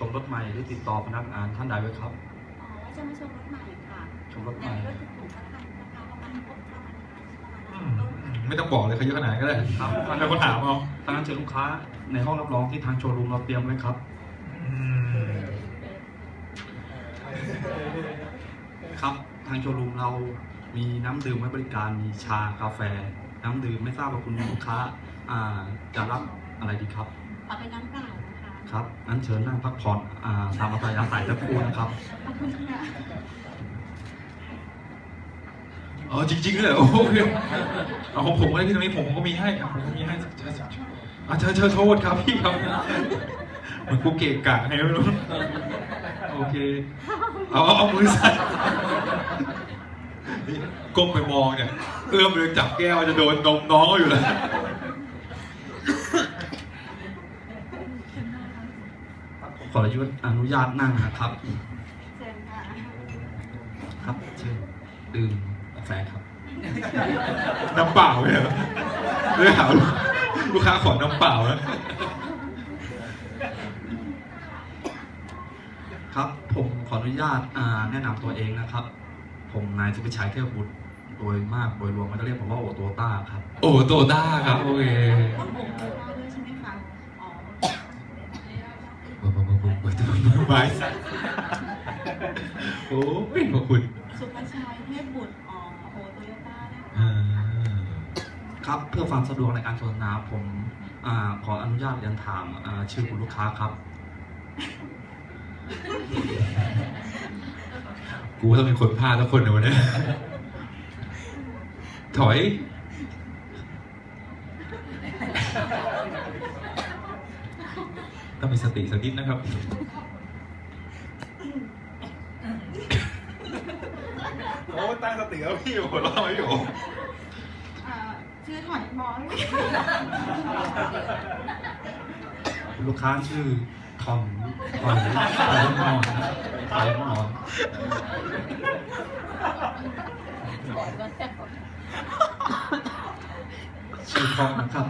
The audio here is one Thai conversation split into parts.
ชมรถใหม่หรือติดต่อพนักงานท่านใดไว้ครับ อ๋อว่าจะมาชมรถใหม่ค่ะชมรถใหอยากม่ได้รถถูกๆสักคันราคาประมาณหกประมาณอืประมมาณต้นไม่ต้องบอกเลยเขาเยอะขนาดนั้นก็ได้ครับใครคนถามเอาทางนั้นเชิญลูกค้าในห้องรับรองที่ทางโชว์รูมเราเตรียมไว้ครับ อืมครับทางโชว์รูมเรามีน้ำดื่มไว้บริการมีชากาแฟ น้ำดื่มไม่ทราบว่าคุณลูกค้าอ่าจะรับอะไรดีครับ เอาเป็นน้ำเปล่านะ ครับงั้นเชิญนั่งพักผ่อนอ่าตามอัธยาศัยสักครู่นะครับ ขอบคุณค่ะอ๋อจริงๆเลยเหรอโอเคเอาของผมก็ได้ที่ตรงนี้ผมก็มีให้อะผมก็มีให้อะเธอเธอโทษครับพี่ครับเหมือนกูเกะกะไงไม่รู้โอเคเอาเอาเอามือสั่นนี่ก้มไปมองเนี่ย เอื้อมไปจับแก้วจะโดนนมน้องอยู่แล้ว ขออนุญาตอนุญาตนั่งนะครับเชิญค่ะครับเชิญดื่มกาแฟครับน้ำเปล่าเนี่ยเหรอเลยหาลูกค้าขอน้ำเปล่าแล้วครับผมขออนุญาตอ่าแนะนำตัวเองนะครับ ผมนายสุพิชัยเทพบุตรโดยมากโดยรวมก็จะเรียกผมว่าโอโตต้าครับ โอ้โตต้าครับโอเค ต้องโอ่งตัวด้วยใช่ไหมคะอ๋ อมามามามามาบายโอ้ยขอบคุณสุภาชัยเทพบุตรอ๋อโอโตโยต้านะคะอ่าครับเพื่อความสะดวกในการสนทนาผมอาขออนุญาตเรียนถามอ่าชื่อคุณลูกค้าครับกูต้องเป็นคนพลาดทุกคนในวันนี้ถอย ต้องมีสติสักนิดนะครับ โอ้ตั้งสติแล้วพี่หัวเราะไม่อยู่อ่าชื่อถอยมองคุณลูกค้าชื่อทอมทอยทอยมอนทอยมอนชื่อทอมนะครับ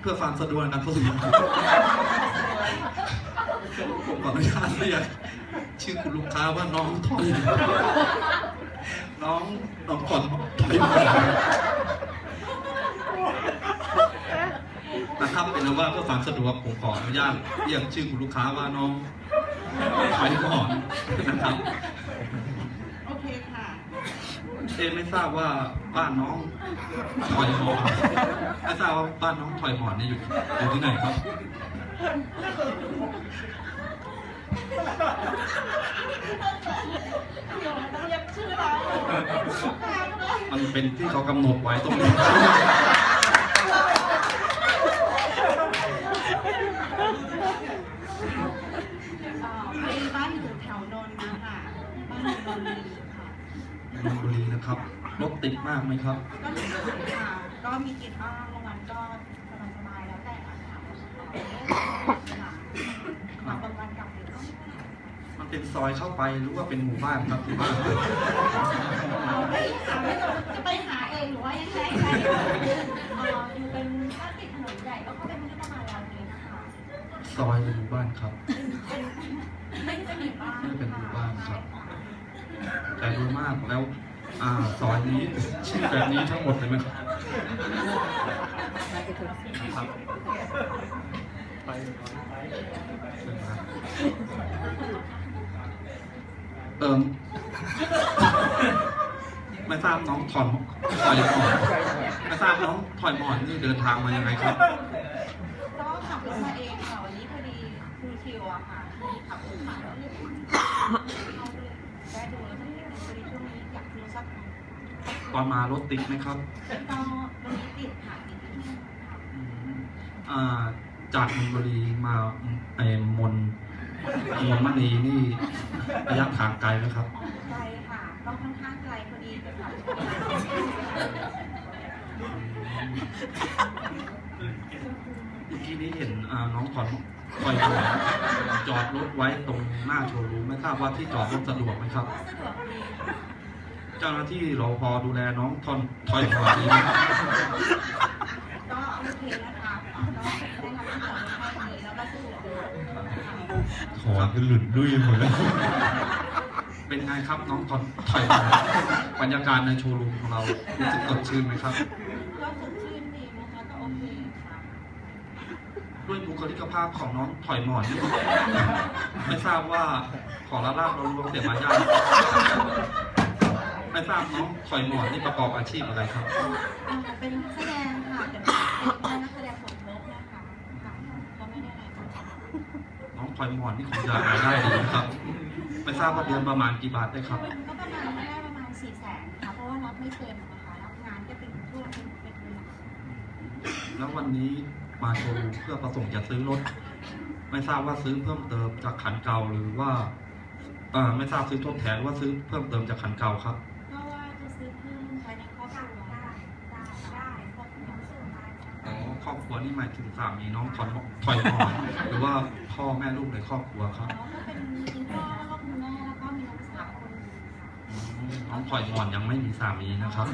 เพื่อความสะดวกนการเข้าสู่ยิมผมขออนุญาตเรียกชื่อคุณลูกค้าว่าน้องถอยน้องน้องผ่อนถอยมานะครับเป็นว่าเพื่อความสะดวกผมขออนุญาตเรียกชื่อคุณลูกค้าว่าน้องถอยก่อนนะครับ เอะไม่ทราบว่าบ้านน้องถอยหมอนไม่ทราบว่าบ้านน้องถอยหมอนเนี่ยอยู่อยู่ที่ไหนครับเดี๋ยวต้องเรียกชื่อเรามันเป็นที่เขากำหนดไว้ตรงนี้ อ่าพอดีบ้านอยู่แถวนนท์นะคะบ้านอยู่นนท์ค่ะ นนทบุรีนะ ครับ รถติดมากไหมครับ ก็มีค่ะก็มีกินบ้างบางวันก็สบายๆแล้วแต่อากาศค่ะค่ะบางวันกลับดึกก็ไม่ได้มันเป็นซอยเข้าไปหรือว่าเป็นหมู่บ้านครับหมู่บ้านเราไม่หาไม่ต้องจะไปหาเองหรือว่ายังไงใช่เอ่ออยู่เป็นถ้าติดถนนใหญ่ก็เข้าไปไม่ได้ประมาณร้อยเมตรนะคะซอยเป็นหมู่บ้านครับ ไม่ได้เป็นหมู่บ้านไม่ได้เป็นหมู่บ้านครับแต่โดยมากแล้ว อ่าซอยนี้ชื่อแบบนี้ทั้งหมดเลยไหมครับครับไปเชิญครับเอิมไม่ทราบน้องถอนถอยหมอนไม่ทราบน้องถอยหมอนนี่เดินทางมายังไงครับก็ขับรถมาเองค่ะวันนี้พอดีคือคิวอะค่ะที่ขับรถมาแล้วเรียกแวะดูแล้วพอดีช่วง นี้อยากซื้อสักตอนมารถติดไหมครับก็วันนี้ติดค่ะติดนิดนึงค่ะอืมอ่าจากมนบุรีมาไอ้มนมนมณีนี่ระยะทางไกลไหมครับ ไกลค่ะต้องค่อนข้างไกลพอดีจะขับเมื่อกี้นี้เห็นอ่าน้องถอนคอยดูจอดรถไว้ตรงหน้าโชว์รูมไม่ทราบว่าที่จอดรถสะดวกไหมครับ สะดวกดี เจ้าหน้าที่รอพอดูแลน้องทอนถอยถอยดีไหมครับก็โอเคนะคะก็ได้รับคำตอบที่ดีแล้วก็สะดวกค่ะขอขึ้นหลุดด้วยหมดแล้ว เป็นไงครับน้องทอนถอยถอยบรรยากาศในโชว์รูมของเรารู้สึกสดชื่นไหมครับ ก็สดชื่นดีนะคะก็โอเคค่ะด้วยบุคลิกภาพของน้องถอยหมอนนี่ไม่ทราบว่าขอละลาบเราลวงเสียมายาก ไม่ทราบน้องถอยหมอนนี่ประกอบอาชีพอะไรครับอ่าเป็นนักแสดงค่ะแต่เป็นนักแสดงสมทบนะคะค่ะก็ไม่ได้อะไรค่ะน้องถอยหมอนนี่คงจะรายได้ดีนะครับ ไม่ทราบว่าเดือนประมาณกี่บาทได้ครับ ก็ประมาณไม่ได้ประมาณสี่แสนค่ะ เพราะว่ารับไม่เต็มนะคะรับงานก็เป็นช่วงเป็นเป็นเวลาแล้ววันนี้มาโชว์รูมเพื่อประสงค์จะซื้อรถ ไม่ทราบว่าซื้อเพิ่มเติมจากขันเก่าหรือว่าเอ่อไม่ทราบซื้อทดแทนหรือว่าซื้อเพิ่มเติมจากขันเก่าครับ ก็ว่าจะซื้อเพิ่มภายในครอบครัวได้ได้ได้ครอบครัวซื้อได้ อ๋อค รอบครัวนี่หมายถึงสามีน้องถอยถอยหมอนหรือว่าพ่อแม่ลูกในครอบครัวครับแล้วก็เป็นคุณพ่อแล้วก็คุณแม่แล้วก็มีน้องสาวคนหนึงค่ะอืมน้องถอยหมอนยังไม่มีสามีนะครับ